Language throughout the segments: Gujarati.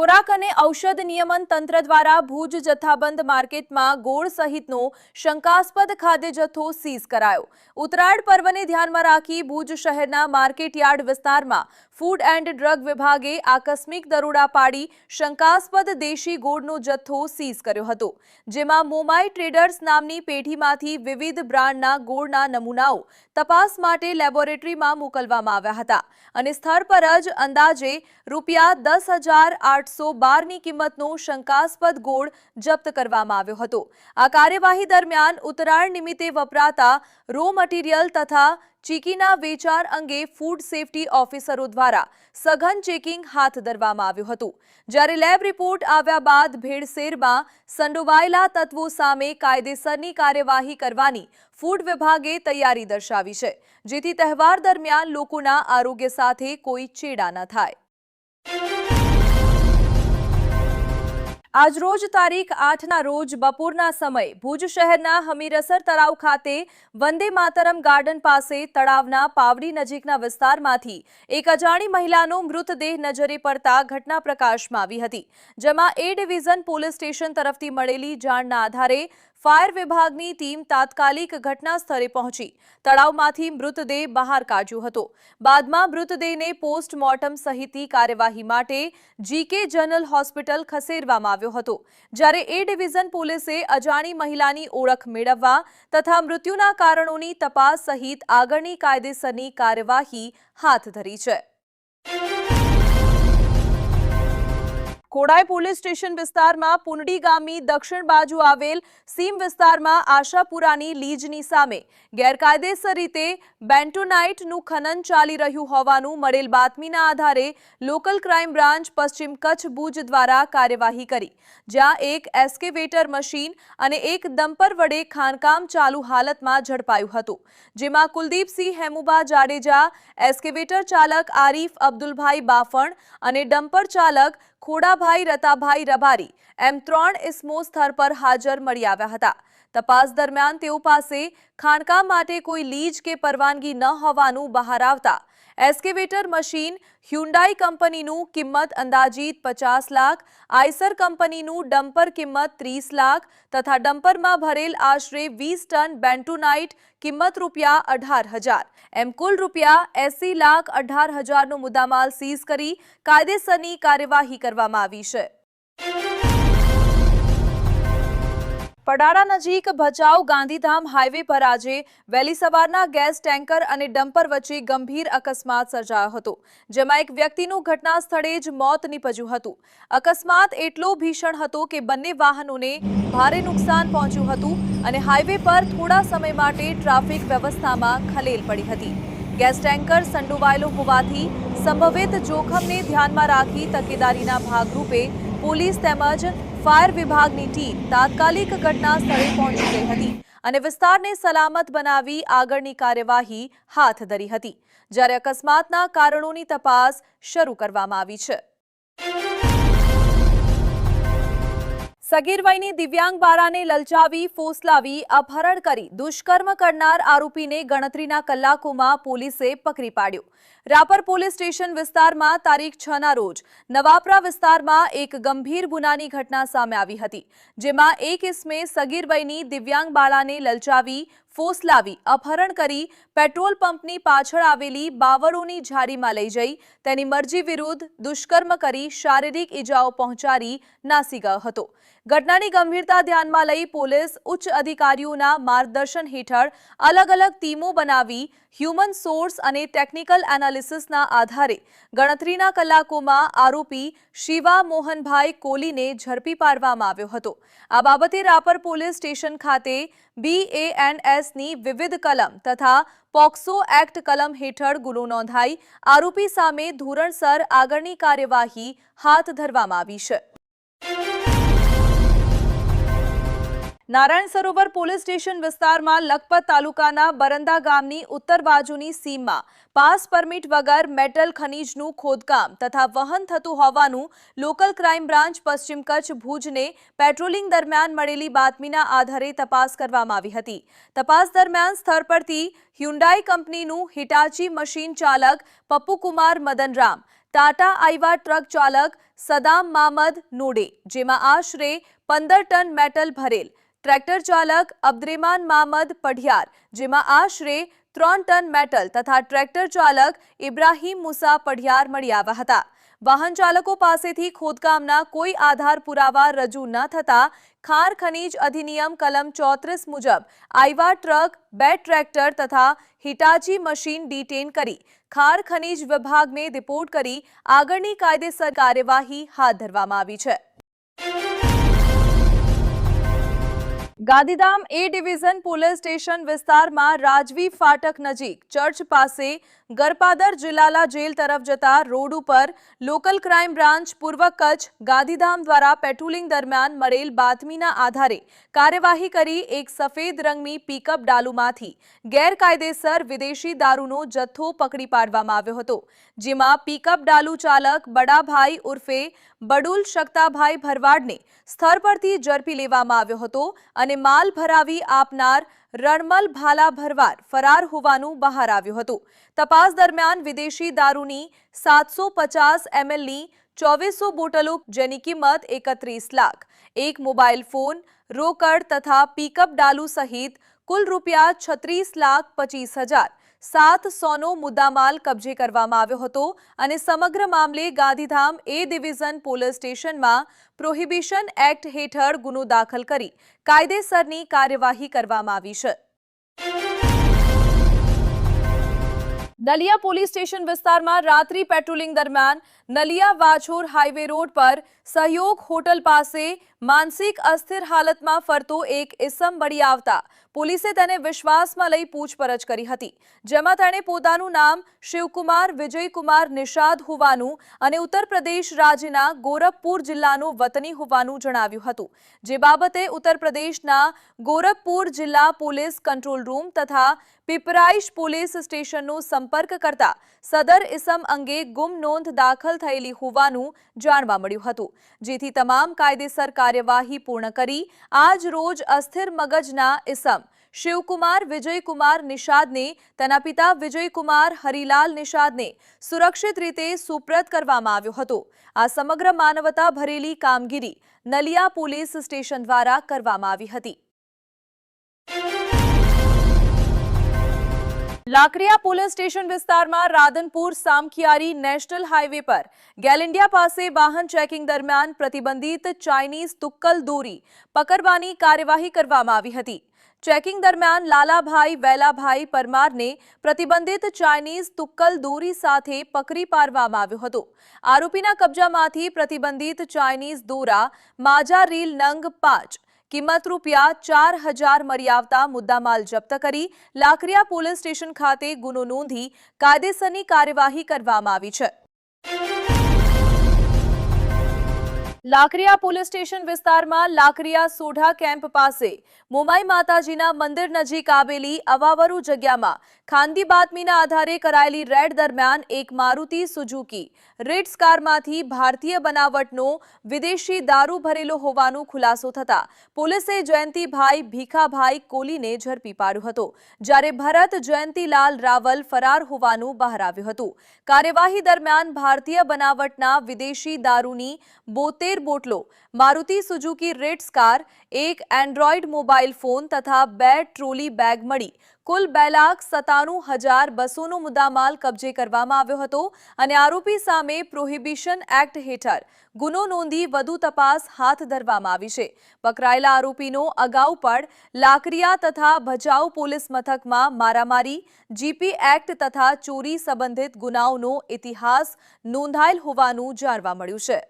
ખોરાક અને ઔષધ નિયમન તંત્ર દ્વારા ભુજ જથ્થાબંધ માર્કેટમાં ગોળ સહિતનો શંકાસ્પદ ખાદ્ય જથ્થો સીઝ કરાયો. ઉત્તરાયણ પર્વને ધ્યાનમાં રાખી ભુજ શહેરના માર્કેટયાર્ડ વિસ્તારમાં ફૂડ એન્ડ ડ્રગ વિભાગે આકસ્મિક દરોડા પાડી શંકાસ્પદ દેશી ગોળનો જથ્થો સીઝ કર્યો હતો, જેમાં મોમાઈ ટ્રેડર્સ નામની પેઢીમાંથી વિવિધ બ્રાન્ડના ગોળના નમૂનાઓ તપાસ માટે લેબોરેટરીમાં મોકલવામાં આવ્યા હતા અને સ્થળ પર જ અંદાજે રૂપિયા દસ હજાર આઠસો બારની કિંમતનો શંકાસ્પદ ગોળ જપ્ત કરવામાં આવ્યો હતો. આ કાર્યવાહી દરમિયાન ઉત્તરાયણ નિમિત્તે વપરાતા રો મટીરીયલ તથા ચીકીના વેચાણ અંગે ફૂડ સેફટી ઓફિસરો દ્વારા સઘન ચેકિંગ હાથ ધરવામાં આવ્યું હતું. જ્યારે લેબ રિપોર્ટ આવ્યા બાદ ભેળસેરમાં સંડોવાયેલા તત્વો સામે કાયદેસરની કાર્યવાહી કરવાની ફૂડ વિભાગે તૈયારી દર્શાવી છે, જેથી તહેવાર દરમિયાન લોકોના આરોગ્ય સાથે કોઈ ચેડા ન થાય. આજરોજ તારીખ આઠના રોજ બપોરના સમયે ભુજ શહેરના હમીરસર તળાવ ખાતે વંદે માતરમ ગાર્ડન પાસે તળાવના પાવડી નજીકના વિસ્તારમાંથી એક અજાણી મહિલાનો મૃતદેહ નજરે પડતા ઘટના પ્રકાશમાં આવી હતી, જેમાં એ ડિવિઝન પોલીસ સ્ટેશન તરફથી મળેલી જાણના આધારે ફાયર વિભાગની ટીમ તાત્કાલિક ઘટના સ્થળે પહોંચી. તળાવમાંથી મૃતદેહ બહાર કાઢ્યો હતો. બાદમાં મૃતદેહને પોસ્ટમોર્ટમ સહિતની કાર્યવાહી માટે જીકે જનરલ હોસ્પિટલ ખસેડવામાં આવ્યો હતો. જ્યારે એ ડિવિઝન પોલીસે અજાણી મહિલાની ઓળખ મેળવવા તથા મૃત્યુના કારણોની તપાસ સહિત આગળની કાયદેસરની કાર્યવાહી હાથ ધરી છે. ખોડાઈ પોલીસ સ્ટેશન વિસ્તારમાં પુનડી ગામની દક્ષિણ બાજુ આવેલ સીમ વિસ્તારમાં આશાપુરાની લીજની સામે ગેરકાયદેસર રીતે બેન્ટોનાઇટનું ખનન ચાલી રહ્યું હોવાનું મળેલ બાતમીના આધારે લોકલ ક્રાઇમ બ્રાન્ચ પશ્ચિમ કચ્છ ભુજ દ્વારા કાર્યવાહી કરી, જ્યાં એક એસ્કેવેટર મશીન અને એક દંપર વડે ખાણકામ ચાલુ હાલતમાં ઝડપાયું હતું, જેમાં કુલદીપસિંહ હેમુબા જાડેજા, એસ્કેવેટર ચાલક આરીફ અબ્દુલભાઈ બાફણ અને ડમ્પર ચાલક ખોડાભાઈ, રતાભાઈ, રબારી એમ ત્રણ ઇસમો સ્થળ પર હાજર મળી આવ્યા હતા. તપાસ દરમિયાન તેઓ પાસે ખાણકામ માટે કોઈ લીજ કે પરવાનગી ન હોવાનું બહાર આવતા એસ્કેવેટર મશીન હ્યુન્ડાઈ કંપનીનું કિંમત અંદાજીત પચાસ લાખ, આઈસર કંપનીનું ડમ્પર કિંમત ત્રીસ લાખ તથા ડમ્પરમાં ભરેલ આશરે વીસ ટન બેન્ટુનાઇટ કિંમત રૂપિયા અઢાર હજાર. એમ કુલ રૂપિયા એસી લાખ અઢાર હજારનો મુદ્દામાલ સીઝ કરી કાયદેસરની કાર્યવાહી કરવામાં આવી છે. પડાળા નજીક ભચાઉ ગાંધીધામ હાઈવે પર આજે વહેલી સવારના ગેસ ટેન્કર અને ડમ્પર વચ્ચે ગંભીર અકસ્માત સર્જાયો હતો, જેમાં એક વ્યક્તિનું ઘટના સ્થળે જ મોત નીપજ્યું હતું. અકસ્માત એટલો ભીષણ હતો કે બંને વાહનોને ભારે નુકસાન પહોંચ્યું હતું અને હાઈવે પર થોડા સમય માટે ટ્રાફિક વ્યવસ્થામાં ખલેલ પડી હતી. ગેસ ટેન્કર સંડોવાયેલો હોવાથી સંભવિત જોખમને ધ્યાનમાં રાખી તકેદારીના ભાગરૂપે પોલીસ તેમજ ફાયર વિભાગની ટીમ તાત્કાલિક ઘટના સ્થળે પહોંચી ગઈ હતી અને વિસ્તારને સલામત બનાવી આગળની કાર્યવાહી હાથ ધરી હતી, જ્યારે અકસ્માતના કારણોની તપાસ શરૂ કરવામાં આવી છે. સગીર વયની દિવ્યાંગ બારાને લલચાવી, ફોસલાવી, અપહરણ કરી દુષ્કર્મ કરનાર આરોપીને ગણતરીના કલાકોમાં પોલીસે પકડી પાડ્યો. રાપર પોલીસ સ્ટેશન વિસ્તારમાં તારીખ છ ના રોજ નવાપરા વિસ્તારમાં એક ગંભીર ગુનાની ઘટના સામે આવી હતી, જેમાં એક ઇસમે સગીરભાઈની દિવ્યાંગ બાળાને લલચાવી, ફોસલાવી, અપહરણ કરી, પેટ્રોલ પંપની પાછળ આવેલી બાવળોની ઝાડીમાં લઈ જઈ, તેની મરજી વિરુદ્ધ દુષ્કર્મ કરી શારીરિક ઈજાઓ પહોંચાડી નાસી ગયો હતો. ઘટનાની ગંભીરતા ધ્યાનમાં લઈ પોલીસ ઉચ્ચ અધિકારીઓના માર્ગદર્શન હેઠળ અલગ અલગ ટીમો બનાવી, હ્યુમન સોર્સ અને ટેકનિકલ એનાલિસિસના આધારે ગણતરીના કલાકોમાં આરોપી શિવા મોહનભાઈ કોલીને ઝડપી પાડવામાં આવ્યો હતો. આ બાબતે રાપર પોલીસ સ્ટેશન ખાતે બીએએનએસની વિવિધ કલમ તથા પોક્સો એક્ટ કલમ હેઠળ ગુનો નોંધાઈ આરોપી સામે ધોરણસર આગળની કાર્યવાહી હાથ ધરવામાં આવી છે. નારાયણ સરોવર પોલીસ સ્ટેશન વિસ્તારમાં લખપત તાલુકાના બરંદા ગામની ઉત્તર બાજુની સીમમાં પાસ પરમિટ વગર મેટલ ખનીજનું ખોદકામ તથા વહન થતું હોવાનું લોકલ ક્રાઇમ બ્રાન્ચ પશ્ચિમ કચ્છ ભુજને પેટ્રોલિંગ દરમિયાન મળેલી બાતમીના આધારે તપાસ કરવામાં આવી હતી. તપાસ દરમિયાન સ્થળ પરથી હ્યુન્ડાઈ કંપનીનું હિટાચી મશીન ચાલક પપ્પુકુમાર મદનરામ, ટાટા આઈવા ટ્રક ચાલક સદામ મામદ નોડે, જેમાં આશરે પંદર ટન મેટલ ભરેલ ટ્રેક્ટર ચાલક અબ્દ્રેમાન મામદ પઢિયાર, જેમાં આશરે ત્રણ ટન મેટલ તથા ટ્રેક્ટર ચાલક ઇબ્રાહીમ મુસા પઢિયાર મળી આવ્યા હતા. વાહન ચાલકો પાસેથી ખોદકામના કોઈ આધાર પુરાવા રજૂ ન થતા ખાર ખનીજ અધિનિયમ કલમ ચોત્રીસ મુજબ આઈવા ટ્રક, બે ટ્રેક્ટર તથા હિટાચી મશીન ડિટેન કરી ખાર ખનીજ વિભાગને રિપોર્ટ કરી આગળની કાયદેસર કાર્યવાહી હાથ ધરવામાં આવી છે. Gandhidham A division police station વિસ્તારમાં રાજવી ફાટક નજીક ચર્ચ પાસે ગરપાદર જિલ્લાલા જેલ તરફ જતા રોડ ઉપર લોકલ ક્રાઇમ બ્રાન્ચ પૂર્વ કચ્છ ગાંધીધામ દ્વારા પેટ્રોલિંગ દરમિયાન મળેલ બાતમીના આધારે કાર્યવાહી કરી એક સફેદ રંગની પિકઅપ ડાલુમાંથી ગેરકાયદેસર વિદેશી દારૂનો જથ્થો પકડી પાડવામાં આવ્યો હતો, જેમાં પિકઅપ ડાલુ ચાલક બડાભાઈ ઉર્ફે બડુલ શક્તાભાઈ ભરવાડને સ્થળ પરથી ઝડપી લેવામાં આવ્યો હતો અને માલ ભરાવી આપનાર રણમલ ભાલા ભરવાડ ફરાર હોવાનું બહાર આવ્યું હતું. તપાસ દરમિયાન વિદેશી દારૂની સાતસો પચાસ એમએલની ચોવીસો બોટલો જેની કિંમત એકત્રીસ લાખ, એક મોબાઈલ ફોન, રોકડ તથા પિકઅપ ડાલુ સહિત કુલ રૂપિયા છત્રીસ લાખ પચીસ હજાર સાત સોનો મુદ્દામાલ કબજે કરવામાં આવ્યો હતો અને સમગ્ર મામલે ગાંધીધામ એ ડિવિઝન પોલીસ સ્ટેશનમાં પ્રોહિબિશન એક્ટ હેઠળ ગુનો દાખલ કરી કાયદેસરની કાર્યવાહી કરવામાં આવી છે. દલિયા પોલીસ સ્ટેશન વિસ્તારમાં રાત્રિ પેટ્રોલિંગ દરમિયાન નલિયા વાછોર હાઈવે રોડ પર સહયોગ હોટલ પાસે માનસિક અસ્થિર હાલતમાં ફરતો એક ઇસમ મળી આવતા પોલીસે તેને વિશ્વાસમાં લઈ પૂછપરછ કરી હતી, જેમાં તેણે પોતાનું નામ શિવકુમાર વિજયકુમાર નિષાદ હોવાનું અને ઉત્તર પ્રદેશ રાજ્યના ગોરખપુર જિલ્લાનું વતની હોવાનું જણાવ્યું હતું. જે બાબતે ઉત્તર પ્રદેશના ગોરખપુર જિલ્લા પોલીસ કંટ્રોલ રૂમ તથા પીપરાઈશ પોલીસ સ્ટેશનનો સંપર્ક કરતા સદર ઇસમ અંગે ગુમ નોંધ દાખલ થયેલી હોવાનું જાણવા મળ્યું હતું. જેથી તમામ કાયદેસર કાર્યવાહી પૂર્ણ કરી આજ રોજ અસ્થિર મગજના ઇસમ શિવકુમાર, વિજયકુમાર નિષાદને, તેના પિતા વિજયકુમાર હરિલાલ નિષાદને સુરક્ષિત રીતે સુપ્રત કરવામાં આવ્યો હતો. આ સમગ્ર માનવતા ભરેલી કામગીરી નલિયા પોલીસ સ્ટેશન દ્વારા કરવામાં આવી હતી. લાકડિયા પોલીસ સ્ટેશન વિસ્તારમાં રાધનપુર સામખિયારી નેશનલ હાઈવે પર ગેલિન્ડિયા પાસે વાહન ચેકિંગ દરમિયાન પ્રતિબંધિત ચાઇનીઝ તુક્કલ દોરી પકડવાની કાર્યવાહી કરવામાં આવી હતી. ચેકિંગ દરમિયાન લાલાભાઈ વેલાભાઈ પરમારને પ્રતિબંધિત ચાઇનીઝ તુક્કલ દોરી સાથે પકડી પાડવામાં આવ્યો હતો. આરોપીના કબજામાંથી પ્રતિબંધિત ચાઇનીઝ દોરા, માજા રીલ નંગ પાંચ કિંમત રૂપિયા ચાર હજાર મળી આવતા મુદ્દામાલ જપ્ત કરી લાકરિયા પોલીસ સ્ટેશન ખાતે ગુનો નોંધી કાયદેસરની કાર્યવાહી કરવામાં આવી છે. લાકરિયા પોલીસ સ્ટેશન વિસ્તારમાં લાકરિયા સોઢા કેમ્પ પાસે મુંબઈ માતાજીના મંદિર નજીક આવેલી અવાવરુ જગ્યામાં ખાનગી બાતમીના આધારે કરાયેલી રેડ દરમિયાન એક મારુતિ સુઝુકી રેડ્સ કારમાંથી ભારતીય બનાવટનો વિદેશી દારૂ ભરેલો હોવાનો ખુલાસો થતા પોલીસે જયંતિભાઈ ભીખાભાઈ કોલીને ઝડપી પાડ્યો હતો. જ્યારે ભરત જયંતિલાલ રાવલ ફરાર હોવાનું બહાર આવ્યું હતું. કાર્યવાહી દરમિયાન ભારતીય બનાવટના વિદેશી દારૂની બોતેર બોટલો મારુતિ સુઝુકી રેટ્સ કાર એક એન્ડ્રોઈડ મોબાઈલ ફોન તથા બે ટ્રોલી બેગ મળી કુલ બે લાખ સત્તાણું હજાર બસોનો મુદ્દામાલ કબજે કરવામાં આવ્યો હતો અને આરોપી સામે પ્રોહિબિશન એક્ટ હેઠળ ગુનો નોંધી વધુ તપાસ હાથ ધરવામાં આવી છે પકડાયેલા આરોપીનો અગાઉ પણ લાકરિયા તથા ભચાઉ પોલીસ મથકમાં મારામારી જીપી એક્ટ તથા ચોરી સંબંધિત ગુનાઓનો ઇતિહાસ નોંધાયેલ હોવાનું જાણવા મળ્યું છે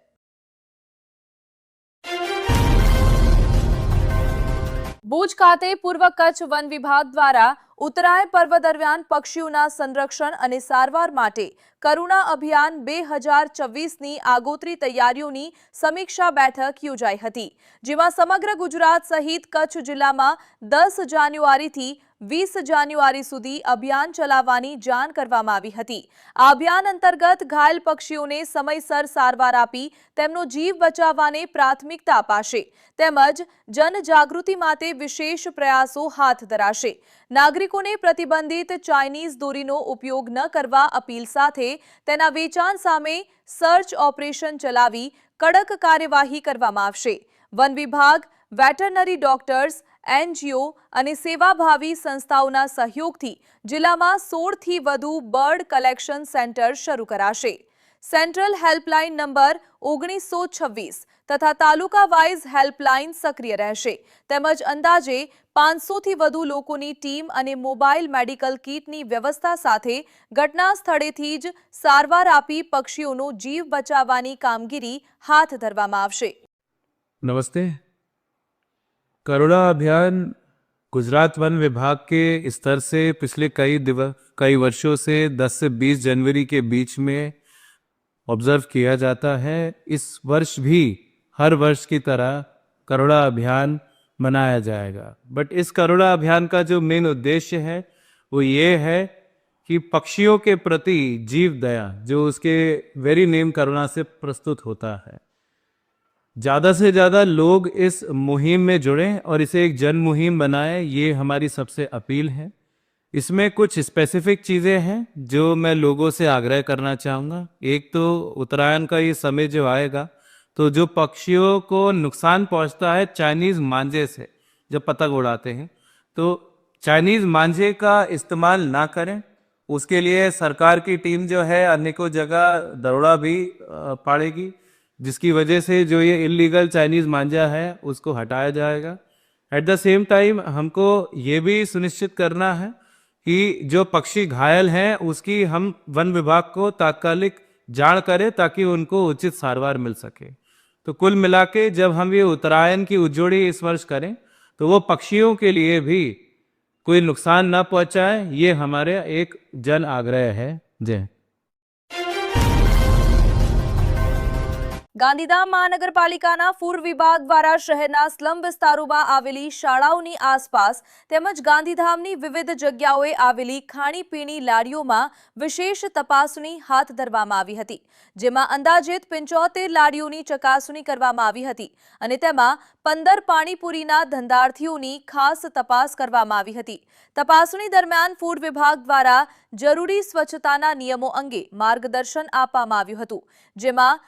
ભુજ ખાતે પૂર્વ કચ્છ વન વિભાગ દ્વારા ઉત્તરાયણ પર્વ દરમિયાન પક્ષીઓના સંરક્ષણ અને સારવાર માટે કરુણા અભિયાન બે હજાર ચોવીસની આગોતરી તૈયારીઓની સમીક્ષા બેઠક યોજાઈ હતી, જેમાં સમગ્ર ગુજરાત સહિત કચ્છ જિલ્લામાં દસ જાન્યુઆરીથી વીસ જાન્યુઆરી સુધી અભિયાન ચલાવવાની જાણ કરવામાં આવી હતી. આ અભિયાન અંતર્ગત ઘાયલ પક્ષીઓને સમયસર સારવાર આપી તેમનો જીવ બચાવવાને પ્રાથમિકતા અપાશે. તેમજ જનજાગૃતિ માટે વિશેષ પ્રયાસો હાથ ધરાશે. નાગરિકોને પ્રતિબંધિત ચાઇનીઝ દોરીનો ઉપયોગ ન કરવા અપીલ સાથે તેના વેચાણ સામે સર્ચ ઓપરેશન ચલાવી કડક કાર્યવાહી કરવામાં આવશે. વન વિભાગ વેટરનરી ડોક્ટર્સ એનજીઓ અને સેવાભાવી સંસ્થાઓના સહયોગથી જિલ્લામાં સોળથી વધુ બર્ડ કલેક્શન સેન્ટર શરૂ કરાશે. સેન્ટ્રલ હેલ્પલાઇન નંબર ઓગણીસો છવ્વીસ તથા તાલુકા વાઇઝ હેલ્પલાઇન સક્રિય રહેશે. તેમજ અંદાજે પાંચસોથી વધુ લોકોની ટીમ અને મોબાઈલ મેડિકલ કીટની વ્યવસ્થા સાથે ઘટના સ્થળેથી જ સારવાર આપી પક્ષીઓનો જીવ બચાવવાની કામગીરી હાથ ધરવામાં આવશે. નમસ્તે करुणा अभियान गुजरात वन विभाग के स्तर से पिछले कई दिवस, कई वर्षों से 10 से 20 जनवरी के बीच में ऑब्ज़र्व किया जाता है। इस वर्ष भी हर वर्ष की तरह करुणा अभियान मनाया जाएगा। बट इस करुणा अभियान का जो मेन उद्देश्य है, वो ये है कि पक्षियों के प्रति जीव दया, जो उसके वेरी नेम करुणा से प्रस्तुत होता है। ज़्यादा से ज़्यादा लोग इस मुहिम में जुड़ें और इसे एक जन मुहिम बनाएँ, ये हमारी सबसे अपील है। इसमें कुछ स्पेसिफिक चीज़ें हैं जो मैं लोगों से आग्रह करना चाहूँगा। एक तो उत्तरायण का ये समय जो आएगा तो जो पक्षियों को नुकसान पहुँचता है चाइनीज़ मांझे से, जब पतंग उड़ाते हैं तो चाइनीज़ मांझे का इस्तेमाल ना करें। उसके लिए सरकार की टीम जो है अनेकों जगह दरोड़ा भी पाड़ेगी। जिसकी वजह से जो ये इलीगल चाइनीज़ मांझा है, उसको हटाया जाएगा। एट द सेम टाइम हमको ये भी सुनिश्चित करना है कि जो पक्षी घायल हैं, उसकी हम वन विभाग को तात्कालिक जान करें ताकि उनको उचित सारवार मिल सके। तो कुल मिला के जब हम ये उत्तरायण की उज्जोड़ी इस वर्ष करें तो वो पक्षियों के लिए भी कोई नुकसान ना पहुँचाए, ये हमारे एक जन आग्रह है। जय ગાંધીધામ મહાનગરપાલિકાના ફૂડ વિભાગ દ્વારા શહેરના સ્લમ વિસ્તારોમાં આવેલી શાળાઓની આસપાસ તેમજ ગાંધીધામની વિવિધ જગ્યાઓએ આવેલી ખાણીપીણી લારીઓમાં વિશેષ તપાસણી હાથ ધરવામાં આવી હતી, જેમાં અંદાજિત પંચોતેર લારીઓની ચકાસણી કરવામાં આવી હતી અને તેમાં પંદર પાણીપુરીના ધંધાર્થીઓની ખાસ તપાસ કરવામાં આવી હતી. તપાસણી દરમિયાન ફૂડ વિભાગ દ્વારા જરૂરી સ્વચ્છતાના નિયમો અંગે માર્ગદર્શન આપવામાં આવ્યું હતું, જેમાં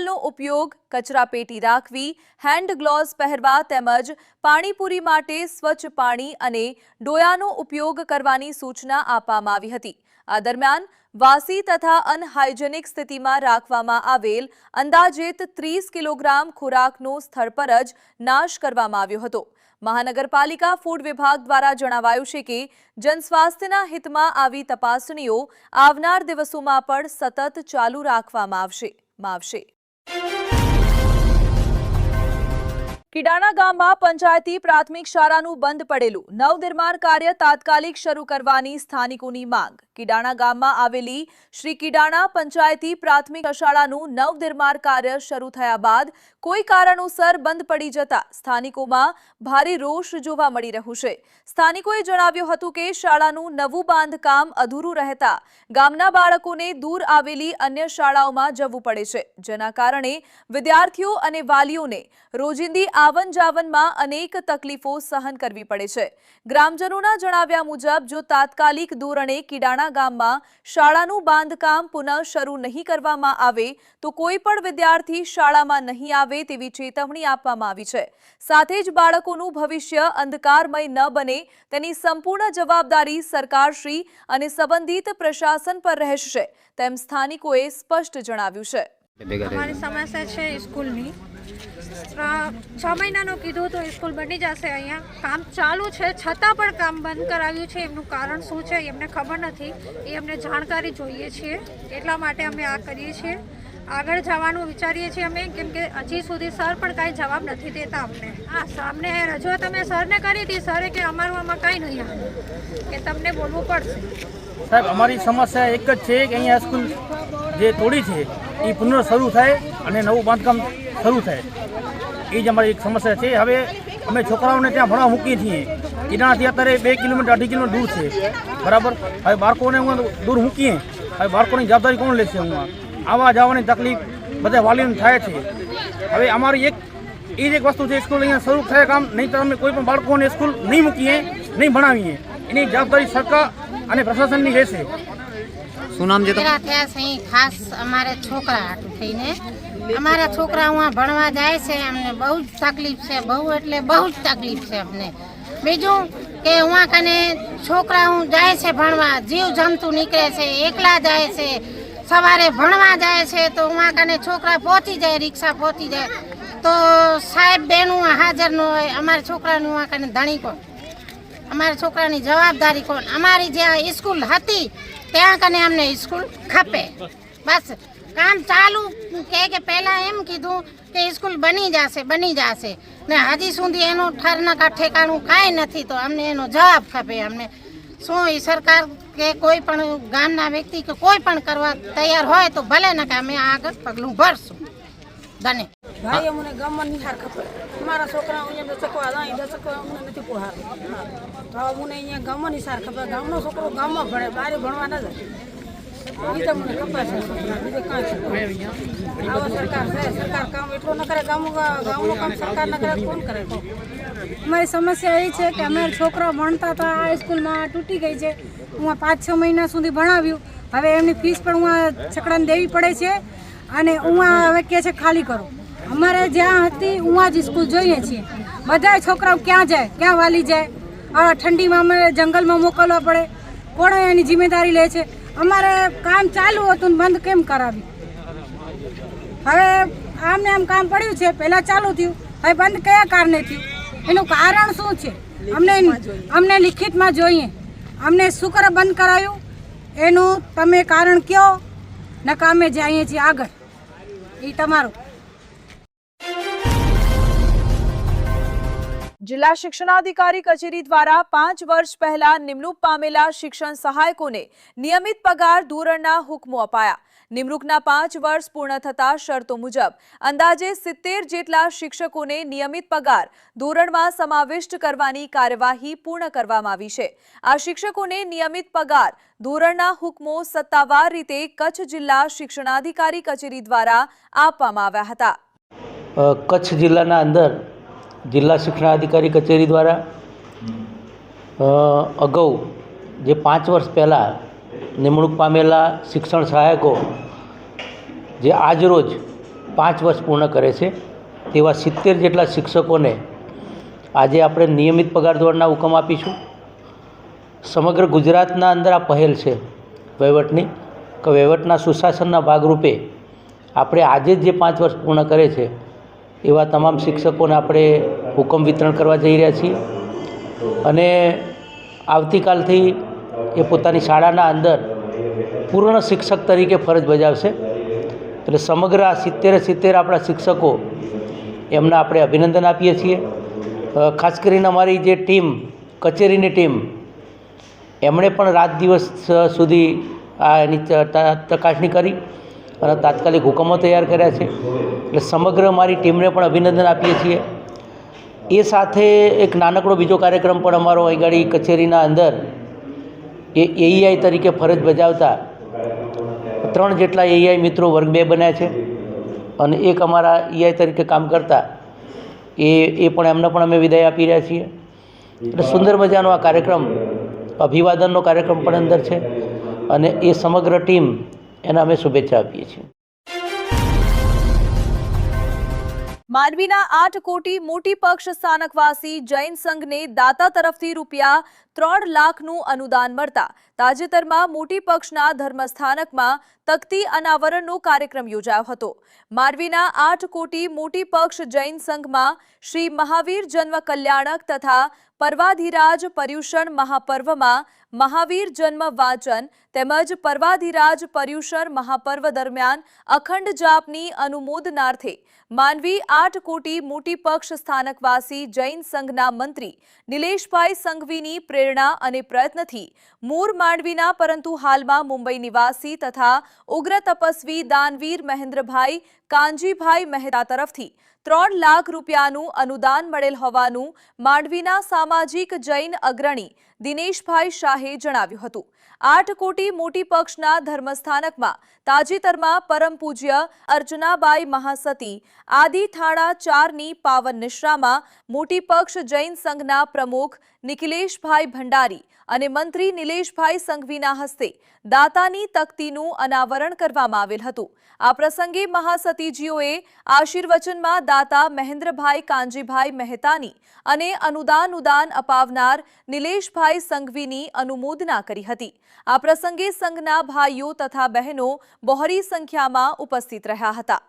ડિસ્પોઝેબલનો ઉપયોગ કચરાપેટી રાખવી હેન્ડ ગ્લોવ્સ પહેરવા તેમજ પાણીપુરી માટે સ્વચ્છ પાણી અને ડોયાનો ઉપયોગ કરવાની સૂચના આપવામાં આવી હતી. આ દરમિયાન વાસી તથા અનહાઇજેનિક સ્થિતિમાં રાખવામાં આવેલ અંદાજેત ત્રીસ કિલોગ્રામ ખોરાકનો સ્થળ પર જ નાશ કરવામાં આવ્યો હતો. મહાનગરપાલિકા ફૂડ વિભાગ દ્વારા જણાવાયું છે કે, જનસ્વાસ્થ્યના હિતમાં આવી તપાસણીઓ આવનાર દિવસોમાં પણ સતત ચાલુ રાખવામાં આવશે આવશે. કિડાણા ગામમાં પંચાયતી પ્રાથમિક શાળાનું બંધ પડેલું. નવનિર્માણ કાર્ય તાત્કાલિક શરૂ કરવાની સ્થાનિકોની માંગ. કિડાણા ગામમાં આવેલી શ્રી કિડાણા પંચાયતી પ્રાથમિક શાળાનું નવનિર્માણ કાર્ય શરૂ થયા બાદ કોઈ કારણોસર બંધ પડી જતા સ્થાનિકોમાં ભારે રોષ જોવા મળી રહ્યું છે. સ્થાનિકોએ જણાવ્યું હતું કે શાળાનું નવું બાંધકામ અધૂરું રહેતા ગામના બાળકોને દૂર આવેલી અન્ય શાળાઓમાં જવું પડે છે, જેના કારણે વિદ્યાર્થીઓ અને વાલીઓને રોજિંદી આવન જાવનમાં અનેક તકલીફો સહન કરવી પડે છે. ગ્રામજનોના જણાવ્યા મુજબ, જો તાત્કાલિક ધોરણે કિડાણા ગામમાં શાળાનું બાંધકામ પુનઃ શરૂ નહીં કરવામાં આવે, તો કોઈ પણ વિદ્યાર્થી શાળામાં નહીં આવે તેવી ચેતવણી આપવામાં આવી છે. સાથે જ બાળકોનું ભવિષ્ય અંધકારમય ન બને તેની સંપૂર્ણ જવાબદારી સરકારશ્રી અને સંબંધિત પ્રશાસન પર રહેશે, તેમ સ્થાનિકોએ સ્પષ્ટ જણાવ્યું છે. અમારી સમસ્યા છે સ્કૂલની. છ મહિનાનું કીધું તો સ્કૂલ બની જશે અહીંયા. કામ ચાલુ છે, છતાં પણ કામ બંધ કરાવ્યું છે. એમનું કારણ શું છે એમને ખબર નથી. એ અમને જાણકારી જોઈએ છીએ. એટલા માટે અમે આ કરીએ છીએ. આગળ જવાનું વિચારીએ છીએ અમે, કેમ કે હજી સુધી સર પણ કાંઈ જવાબ નથી દેતા અમને. હા, સામને રજૂઆત અમે સરને કરી હતી સરે કે અમારું આમાં કાંઈ નહીં આવે, કે તમને બોલવું પડશે. સાહેબ, અમારી સમસ્યા એક જ છે કે અહીંયા સ્કૂલ જે તોડી છે, એ પુનઃ શરૂ થાય અને નવું બાંધકામ શરૂ થાય. એ જ અમારી એક સમસ્યા છે. હવે અમે છોકરાઓને ત્યાં ભણવા મૂકીએ છીએ. એનાથી અત્યારે બે કિલોમીટર, અઢી કિલોમીટર દૂર છે. બરાબર? હવે બાળકોને હું દૂર મૂકીએ. હવે બાળકોની જવાબદારી કોણ લેશે હું આવવા જવાની તકલીફ બધા વાલીઓને થાય છે. હવે અમારી એક એ જ એક વસ્તુ છે સ્કૂલ અહીંયા શરૂ થાય કામ નહીં તો અમે કોઈ પણ બાળકોને સ્કૂલ નહીં મૂકીએ નહીં ભણાવીએ. એની જવાબદારી સરકાર અને પ્રશાસનની રહેશે. શું નામ છે થયા છે અહીં ખાસ અમારે છોકરા હાટું થઈને. અમારા છોકરા ભણવા જાય છે અમને બહુ જ તકલીફ છે બહુ એટલે બહુ જ તકલીફ છે અમને. બીજું કે ઉहाँ કને છોકરા હું જાય છે ભણવા જીવ જંતુ નીકળે છે એકલા જાય છે સવારે ભણવા જાય છે તો ઉहाँ કને છોકરા પહોંચી જાય, રિક્ષા પહોંચી જાય. તો સાહેબ બેનું હાજર ન હોય, અમારા છોકરાનું ઉहाँ કને ધણી કોણ? અમારા છોકરાની જવાબદારી કોણ? અમારી જ્યાં સ્કૂલ હતી, ત્યાં કને અમને સ્કૂલ ખપે. બસ, કામ ચાલુ કે કે પહેલાં એમ કીધું કે સ્કૂલ બની જશે બની જશે. ને હજી સુધી એનું ઠરના ઠેકાણું કાંઈ નથી, તો અમને એનો જવાબ ખપે અમને. શું એ સરકાર કે કોઈ પણ ગામના વ્યક્તિ કે કોઈ પણ કરવા તૈયાર હોય તો ભલે ને કે અમે આગળ પગલું ભરશું. ધન્ય. ભાઈ અમને ગામમાં નિહાર ખપે મારા છોકરા અહીંયા દસકવા જાય દસકવા અમને નથી પોહાર. તો અમને અહીંયા ગામમાં હાર ખબર. ગામનો છોકરો ગામમાં ભણે બહાર ભણવા ન જાય. તો મને ખપે છે સરકાર છે, સરકાર કામ એટલું ન કરે ગામ ગામનું કામ સરકાર ન કરે, કોણ કરે? અમારી સમસ્યા એ છે કે અમારા છોકરા ભણતા હતા આ સ્કૂલમાં તૂટી ગઈ છે. હું પાંચ છ મહિના સુધી ભણાવ્યું. હવે એમની ફીસ પણ હું છકડાને દેવી પડે છે અને હું હવે કહે છે ખાલી કરો. અમારે જ્યાં હતી હું જ સ્કૂલ જોઈએ છીએ. બધા છોકરાઓ ક્યાં જાય, ક્યાં વાલી જાય? આ ઠંડીમાં અમારે જંગલમાં મોકલવા પડે. કોણ એની જિમ્મેદારી લે છે? અમારે કામ ચાલુ હતું બંધ કેમ કરાવ્યું? હવે આમને આમ કામ પડ્યું છે, પહેલાં ચાલુ થયું. હવે બંધ કયા કારણે થયું? એનું કારણ શું છે? અમને અમને લિખિતમાં જોઈએ. અમને શું કરે બંધ કરાયું? એનું તમે કારણ કયો? નકા અમે જઈએ છીએ આગળ. એ તમારું. જિલ્લા શિક્ષણાધિકારી કચેરી દ્વારા પાંચ વર્ષ પહેલા નિમણૂક પામેલા શિક્ષણ સહાયકોને નિયમિત પગાર ધોરણના હુકમો અપાયા. નિમણૂકના પાંચ વર્ષ પૂર્ણ થતા શરતો મુજબ અંદાજે સિત્તેર જેટલા શિક્ષકોને નિયમિત પગાર ધોરણમાં સમાવિષ્ટ કરવાની કાર્યવાહી પૂર્ણ કરવામાં આવી છે. આ શિક્ષકોને નિયમિત પગાર ધોરણના હુકમો સત્તાવાર રીતે કચ્છ જિલ્લા શિક્ષણાધિકારી કચેરી દ્વારા આપવામાં આવ્યા હતા. કચ્છ જિલ્લાના અંદર જિલ્લા શિક્ષણાધિકારી કચેરી દ્વારા અગાઉ જે પાંચ વર્ષ પહેલાં નિમણૂક પામેલા શિક્ષણ સહાયકો જે આજરોજ પાંચ વર્ષ પૂર્ણ કરે છે, તેવા સિત્તેર જેટલા શિક્ષકોને આજે આપણે નિયમિત પગાર ધોરણના હુકમ આપીશું. સમગ્ર ગુજરાતના અંદર આ પહેલ છે વહીવટની, કે વહીવટના સુશાસનના ભાગરૂપે આપણે આજે જ પાંચ વર્ષ પૂર્ણ કરે છે, એવા તમામ શિક્ષકોને આપણે હુકમ વિતરણ કરવા જઈ રહ્યા છીએ. અને આવતીકાલથી એ પોતાની શાળાના અંદર પૂર્ણ શિક્ષક તરીકે ફરજ બજાવશે. એટલે સમગ્ર આ સિત્તેરે સિત્તેર આપણા શિક્ષકો એમને આપણે અભિનંદન આપીએ છીએ. ખાસ કરીને અમારી જે ટીમ, કચેરીની ટીમ, એમણે પણ રાત દિવસ સુધી આ એની ચકાસણી કરી અને તાત્કાલિક હુકમો તૈયાર કર્યા છે. એટલે સમગ્ર મારી ટીમને પણ અભિનંદન આપીએ છીએ. એ સાથે એક નાનકડો બીજો કાર્યક્રમ પણ અમારો અહીં કચેરીના અંદર એ એઈઆઈ તરીકે ફરજ બજાવતા ત્રણ જેટલા એઆઈ મિત્રો વર્ગ બે બન્યા છે. અને એક અમારા એઆઈ તરીકે કામ કરતા. એ એ પણ એમને પણ અમે વિદાય આપી રહ્યા છીએ. એટલે સુંદર મજાનો આ કાર્યક્રમ, અભિવાદનનો કાર્યક્રમ પણ અંદર છે. અને એ સમગ્ર ટીમ એને અમે શુભેચ્છા આપીએ છીએ. માંડવીના આઠ કોટી મોટી પક્ષ સ્થાનકવાસી જૈન સંઘને દાતા તરફથી રૂપિયા ત્રણ લાખનું અનુદાન મળતા તાજેતરમાં મોટી પક્ષના ધર્મસ્થાનકમાં તકતી અનાવરણનો કાર્યક્રમ યોજાયો હતો. માંડવીના આઠ કોટી મોટી પક્ષ જૈન સંઘમાં શ્રી મહાવીર જન્મ કલ્યાણક તથા પર્વાધિરાજ પર્યુષણ મહાપર્વમાં મહાવીર જન્મ વાચન તેમજ પર્વાધિરાજ પર્યુષણ મહાપર્વ દરમિયાન અખંડ જાપની અનુમોદનાર્થે માનવી આઠ કોટી મોટી પક્ષ સ્થાનકવાસી જૈન સંઘના મંત્રી નિલેશભાઈ સંઘવીની પ્રેરણા અને પ્રયત્નથી મૂળ માંડવીના, પરંતુ હાલમાં મુંબઈ નિવાસી તથા ઉગ્ર તપસ્વી દાનવીર મહેન્દ્રભાઈ કાંજીભાઈ મહેતા તરફથી ત્રણ લાખ રૂપિયાનું અનુદાન મળેલ હોવાનું માંડવીના સામાજિક જૈન અગ્રણી દિનેશભાઈ શાહે જણાવ્યું હતું. આઠ કોટી મોટી પક્ષના ધર્મસ્થાનકમાં તાજેતરમાં પરમ પૂજ્ય અર્ચનાબાઈ મહાસતી, આદિ થાણા ચારની પાવન નિશ્રામાં મોટી પક્ષ જૈન સંઘના પ્રમુખ નિખિલેશભાઈ ભંડારી અને મંત્રી નિલેશભાઈ સંઘવીના હસ્તે દાતાની તકતીનું અનાવરણ કરવામાં આવેલ હતું. આ પ્રસંગે મહાસતીજીઓએ આશીર્વચનમાં દાતા મહેન્દ્રભાઈ કાંજીભાઈ મહેતાની અને અનુદાન ઉદાન અપાવનાર નિલેશભાઈ અરવિંદભાઈ સંઘવીની અનુમોદના કરી હતી. આ પ્રસંગે સંઘના ભાઈઓ તથા બહેનો બહોરી સંખ્યામાં ઉપસ્થિત રહ્યા હતા.